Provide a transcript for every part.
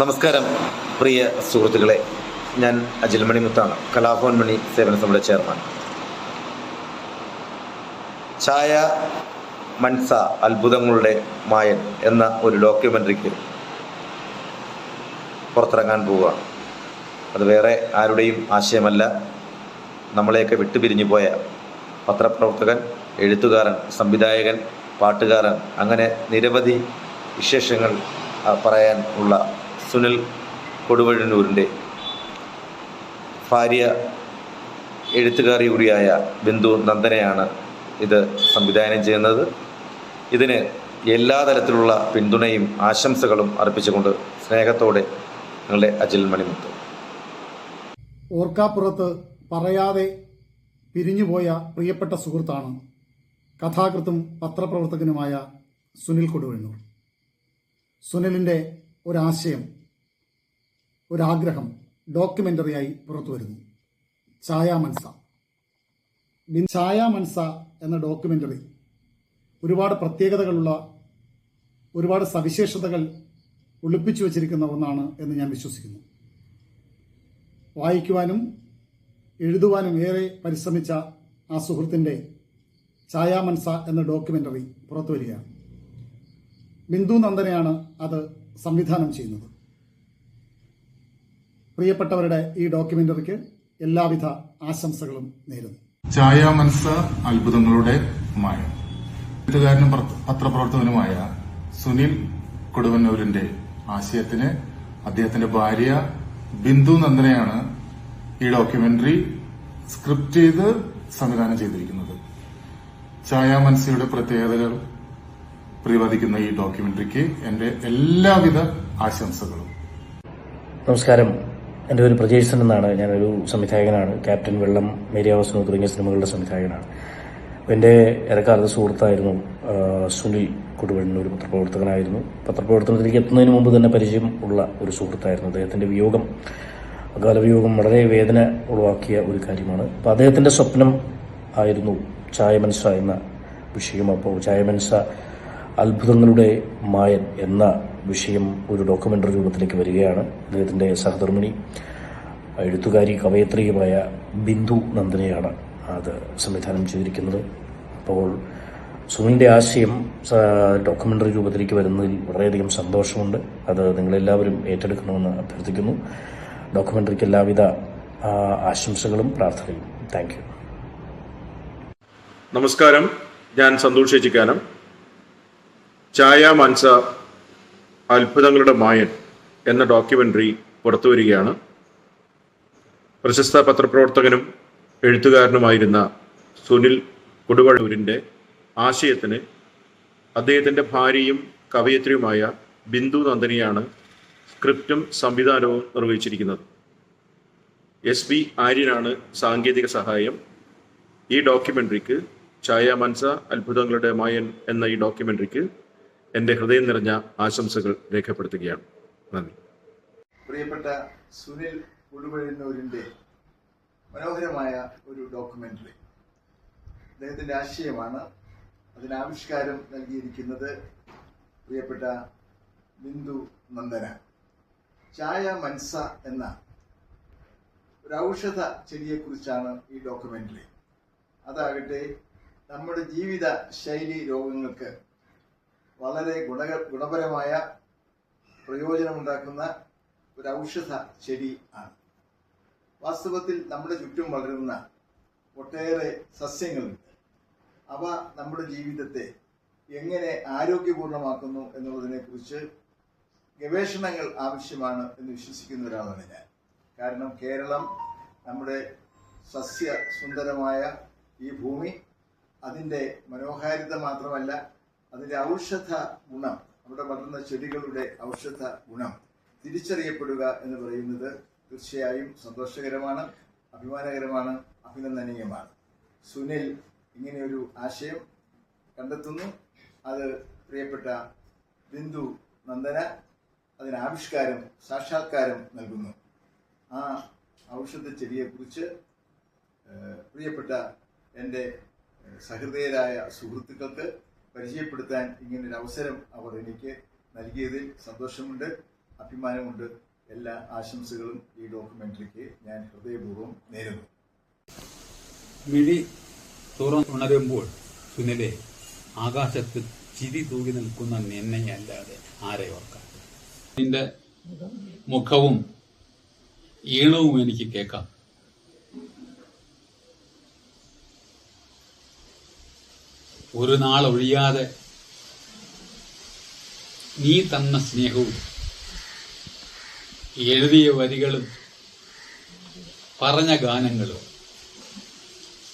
നമസ്കാരം പ്രിയ സുഹൃത്തുക്കളെ. ഞാൻ അജിൽ മണിമുത്താണ് കലാഭവൻ മണി സേവന സമിതി ചെയർമാൻ. ഛായ മൻസ അത്ഭുതങ്ങളുടെ മായൻ എന്ന ഒരു ഡോക്യുമെന്ററിക്ക് പുറത്തിറങ്ങാൻ പോവുകയാണ് അത് വേറെ ആരുടെയും ആശയമല്ല. നമ്മളെയൊക്കെ വിട്ടുപിരിഞ്ഞു പോയ പത്രപ്രവർത്തകൻ എഴുത്തുകാരൻ സംവിധായകൻ പാട്ടുകാരൻ അങ്ങനെ നിരവധി വിശേഷങ്ങൾ പറയാൻ ഉള്ള സുനിൽ കൊടുവഴന്നൂരിന്റെ ഭാര്യ എഴുത്തുകാരി കൂടിയായ ബിന്ദു നന്ദനയാണ് ഇത് സംവിധാനം ചെയ്യുന്നത്. ഇതിന് എല്ലാ തരത്തിലുള്ള പിന്തുണയും ആശംസകളും അർപ്പിച്ചുകൊണ്ട് സ്നേഹത്തോടെ നിങ്ങളുടെ അജിൽ മണിമുത്ത്. ഓർക്കാപ്പുറത്ത് പറയാതെ പിരിഞ്ഞുപോയ പ്രിയപ്പെട്ട സുഹൃത്താണ് കഥാകൃത്തും പത്രപ്രവർത്തകനുമായ സുനിൽ കൊടുവണ്ണൂർ സുനിലിന്റെ ഒരാശയം ഒരാഗ്രഹം ഡോക്യുമെന്ററിയായി പുറത്തു വരുന്നു. ഛായാ മൻസ. ഛായാ മൻസ എന്ന ഡോക്യുമെന്ററി ഒരുപാട് പ്രത്യേകതകളുള്ള ഒരുപാട് സവിശേഷതകൾ ഒളിപ്പിച്ചു വച്ചിരിക്കുന്ന ഒന്നാണ് എന്ന് ഞാൻ വിശ്വസിക്കുന്നു. വായിക്കുവാനും എഴുതുവാനും ഏറെ പരിശ്രമിച്ച ആ സുഹൃത്തിന്റെ ഛായാമൻസ എന്ന ഡോക്യുമെന്ററി പുറത്തു വരികയാണ്. ബിന്ദു നന്ദനയാണ് അത് സംവിധാനം ചെയ്യുന്നത്. പ്രിയപ്പെട്ടവരുടെ ഈ ഡോക്യുമെന്ററിക്ക് എല്ലാവിധ ആശംസകളും നേരുന്നു. ചായ മനസ്സ അത്ഭുതങ്ങളുടെ മായ. എഴുത്തുകാരനും പത്ര- പത്രപ്രവർത്തകനുമായ സുനിൽ കൊടുവന്നൂരിന്റെ ആശയത്തിന് അദ്ദേഹത്തിന്റെ ഭാര്യ ബിന്ദു നന്ദനയാണ് ഈ ഡോക്യുമെന്ററി സ്ക്രിപ്റ്റ് ചെയ്ത് സംവിധാനം ചെയ്തിരിക്കുന്നത്. ഛായാമൻസയുടെ പ്രത്യേകതകൾ പ്രതിപാദിക്കുന്ന ഈ ഡോക്യുമെന്ററിക്ക് എന്റെ എല്ലാവിധ ആശംസകളും. നമസ്കാരം. എന്റെ പേര് പ്രജേഷൻ എന്നാണ്. ഞാനൊരു സംവിധായകനാണ്. ക്യാപ്റ്റൻ വെള്ളം മേരിയാവസനോ തുടങ്ങിയ സിനിമകളുടെ സംവിധായകനാണ്. എന്റെ ഇടക്കാലത്ത് സുഹൃത്തായിരുന്നു സുനിൽ സുനിൽ കൊടുവണ്ണൂർ പത്രപ്രവർത്തകനായിരുന്നു. പത്രപ്രവർത്തനത്തിലേക്ക് എത്തുന്നതിന് മുമ്പ് തന്നെ പരിചയം ഉള്ള ഒരു സുഹൃത്തായിരുന്നു. അദ്ദേഹത്തിന്റെ വിയോഗം അകാലവിയോഗം വളരെ വേദന ഉളവാക്കിയ ഒരു കാര്യമാണ്. അപ്പോൾ അദ്ദേഹത്തിന്റെ സ്വപ്നം ആയിരുന്നു ചായമൻസ എന്ന വിഷയം. അപ്പോൾ ചായമൻസ അത്ഭുതങ്ങളുടെ മായൻ എന്ന വിഷയം ഒരു ഡോക്യുമെന്ററി രൂപത്തിലേക്ക് വരികയാണ്. അദ്ദേഹത്തിന്റെ സഹധർമ്മിണി എഴുത്തുകാരി കവയത്രിയുമായ ബിന്ദു നന്ദനയാണ് അത് സംവിധാനം ചെയ്തിരിക്കുന്നത്. അപ്പോൾ സുനിലിന്റെ ആശയം ഡോക്യുമെന്ററി രൂപത്തിലേക്ക് വരുന്നതിൽ വളരെയധികം സന്തോഷമുണ്ട്. അത് നിങ്ങളെല്ലാവരും ഏറ്റെടുക്കണമെന്ന് അഭ്യർത്ഥിക്കുന്നു. ഡോക്യുമെന്ററിക്ക് എല്ലാവിധ ആശംസകളും പ്രാർത്ഥനയും. Thank you. നമസ്കാരം. ഞാൻ സന്തോഷ് ചായ മാൻസ അത്ഭുതങ്ങളുടെ മായൻ എന്ന ഡോക്യുമെന്ററി പുറത്തു വരികയാണ്. പ്രശസ്ത പത്രപ്രവർത്തകനും എഴുത്തുകാരനുമായിരുന്ന സുനിൽ കൊടുവഴൂരിന്റെ ആശയത്തിന് അദ്ദേഹത്തിന്റെ ഭാര്യയും കവയത്രിയുമായ ബിന്ദു നന്ദനിയാണ് സ്ക്രിപ്റ്റും സംവിധാനവും നിർവഹിച്ചിരിക്കുന്നത്. എസ് ബി ആര്യനാണ് സാങ്കേതിക സഹായം. ഈ ഡോക്യുമെന്ററിക്ക് ഛായ മൻസ അത്ഭുതങ്ങളുടെ മായൻ എന്ന ഈ ഡോക്യുമെന്ററിക്ക് എന്റെ ഹൃദയം നിറഞ്ഞ ആശംസകൾ രേഖപ്പെടുത്തുകയാണ്. നന്ദി. പ്രിയപ്പെട്ട സുനിൽ ഉടുവഴുന്നൂരിന്റെ മനോഹരമായ ഒരു ഡോക്യുമെന്ററി. അദ്ദേഹത്തിന്റെ ആശയമാണ് അതിന് ആവിഷ്കാരം നൽകിയിരിക്കുന്നത് പ്രിയപ്പെട്ട ബിന്ദു നന്ദന. ചായ മൻസ എന്ന ഒരു ഔഷധ ചെടിയെക്കുറിച്ചാണ് ഈ ഡോക്യുമെന്ററി. അതാകട്ടെ നമ്മുടെ ജീവിത ശൈലി രോഗങ്ങൾക്ക് വളരെ ഗുണക ഗുണപരമായ പ്രയോജനമുണ്ടാക്കുന്ന ഒരു ഔഷധ ചെടി ആണ്. വാസ്തവത്തിൽ നമ്മുടെ ചുറ്റും വളരുന്ന ഒട്ടേറെ സസ്യങ്ങളുണ്ട്. അവ നമ്മുടെ ജീവിതത്തെ എങ്ങനെ ആരോഗ്യപൂർണമാക്കുന്നു എന്നുള്ളതിനെക്കുറിച്ച് ഗവേഷണങ്ങൾ ആവശ്യമാണ് എന്ന് വിശ്വസിക്കുന്ന ഒരാളാണ് ഞാൻ. കാരണം കേരളം നമ്മുടെ സസ്യ സുന്ദരമായ ഈ ഭൂമി അതിന്റെ മനോഹാരിത മാത്രമല്ല അതിന്റെ ഔഷധ ഗുണം അവിടെ വളർന്ന ചെടികളുടെ ഔഷധ ഗുണം തിരിച്ചറിയപ്പെടുക എന്ന് പറയുന്നത് തീർച്ചയായും സന്തോഷകരമാണ് അഭിമാനകരമാണ് അഭിനന്ദനീയമാണ്. സുനിൽ ഇങ്ങനെയൊരു ആശയം കണ്ടെത്തുന്നു. അത് പ്രിയപ്പെട്ട ബിന്ദു നന്ദന അതിന് ആവിഷ്കാരം സാക്ഷാത്കാരം നൽകുന്നു. ആ ഔഷധ ചെടിയെക്കുറിച്ച് പ്രിയപ്പെട്ട എന്റെ സഹൃദയരായ സുഹൃത്തുക്കൾക്ക് പരിചയപ്പെടുത്താൻ ഇങ്ങനൊരു അവസരം അവർ എനിക്ക് നൽകിയതിൽ സന്തോഷമുണ്ട് അഭിമാനമുണ്ട്. എല്ലാ ആശംസകളും ഈ ഡോക്യുമെന്ററിക്ക് ഞാൻ ഹൃദയപൂർവം നേരുന്നു. മിഴി തുറന്നുണരുമ്പോൾ സുനിലെ ആകാശത്ത് ചിരി തൂകി നിൽക്കുന്ന നിന്നെയല്ലാതെ ആരെ ഓർക്കാം? നിന്റെ മുഖവും ഈണവും എനിക്ക് കേൾക്കാം. ഒരു നാൾ ഒഴിയാതെ നീ തന്ന സ്നേഹവും എഴുതിയ വരികളും പറഞ്ഞ ഗാനങ്ങളും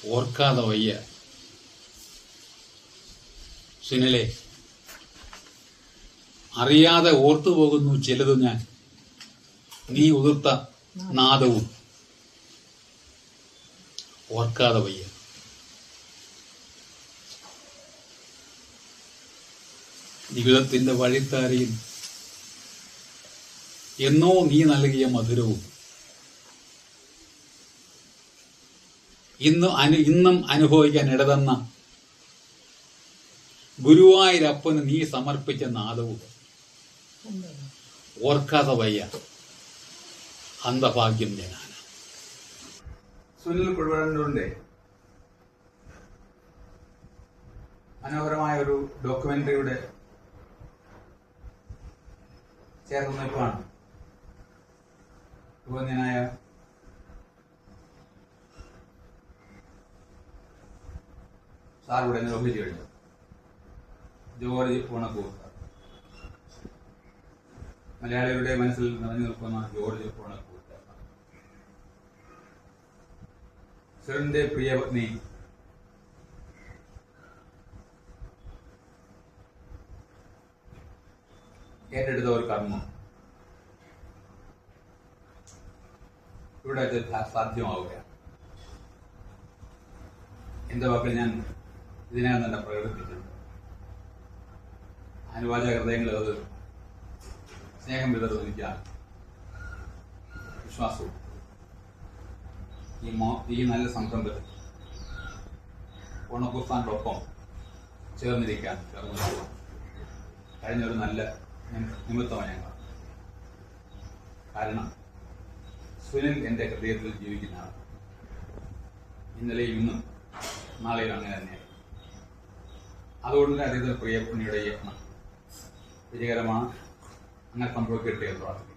ഓർക്കാതെ വയ്യ. സുനിലെ അറിയാതെ ഓർത്തുപോകുന്നു ചിലത് ഞാൻ. നീ ഉതിർത്ത നാദവും ഓർക്കാതെ വയ്യ. ജീവിതത്തിന്റെ വഴിത്താരയിൽ എന്നോ നീ നൽകിയ മധുരവും ഇന്ന് അനു ഇന്നും അനുഭവിക്കാൻ ഇടതന്ന ഗുരുവായൂരപ്പന് നീ സമർപ്പിച്ച നാദവും ഓർക്കാതെ വയ്യ. അന്ധഭാഗ്യം ജനാന. സുനിൽ കുഴവണ്ണൂരിന്റെ മനോഹരമായ ഒരു ഡോക്യുമെന്ററിയുടെ ചേർന്നിപ്പാണ് ബഹുമാന്യനായ സാർ ഇവിടെ നിർവഹിച്ചു കഴിഞ്ഞു. ജോർജ് ഓണക്കൂർത്ത മലയാളികളുടെ മനസ്സിൽ നിറഞ്ഞു നിൽക്കുന്ന ജോർജ് ഓണക്കൂർത്ത സിറിന്റെ പ്രിയ ഏറ്റെടുത്ത ഒരു കർമ്മം. ഇവിടെ ഇത് സാധ്യമാവുകയാണ്. എന്റെ വാക്കിൽ ഞാൻ ഇതിനകം തന്നെ പ്രകടിപ്പിച്ചിട്ടുണ്ട്. അനുവാചക ഹൃദയങ്ങളിൽ അത് സ്നേഹം വിതർന്നിരിക്കാൻ വിശ്വാസവും. ഈ മോ ഈ നല്ല സംരംഭത്തിൽ ഓണക്കുസ്താനോടൊപ്പം ചേർന്നിരിക്കാൻ ചേർന്ന് കഴിഞ്ഞൊരു നല്ല നിമിത്തമാണ് കാരണം സുനിൽ എന്റെ ഹൃദയത്തിൽ ജീവിക്കുന്ന ആൾ ഇന്നലെയും ഇന്നും നാളെയും അങ്ങനെ തന്നെയാണ് അതുകൊണ്ട് അദ്ദേഹത്തിന് പ്രിയപ്പണിയുടെ യത്നം വിജയകരമാണ്. അങ്ങനെ സംഭവിക്കട്ടെ എന്ന് പ്രാർത്ഥിക്കുന്നു.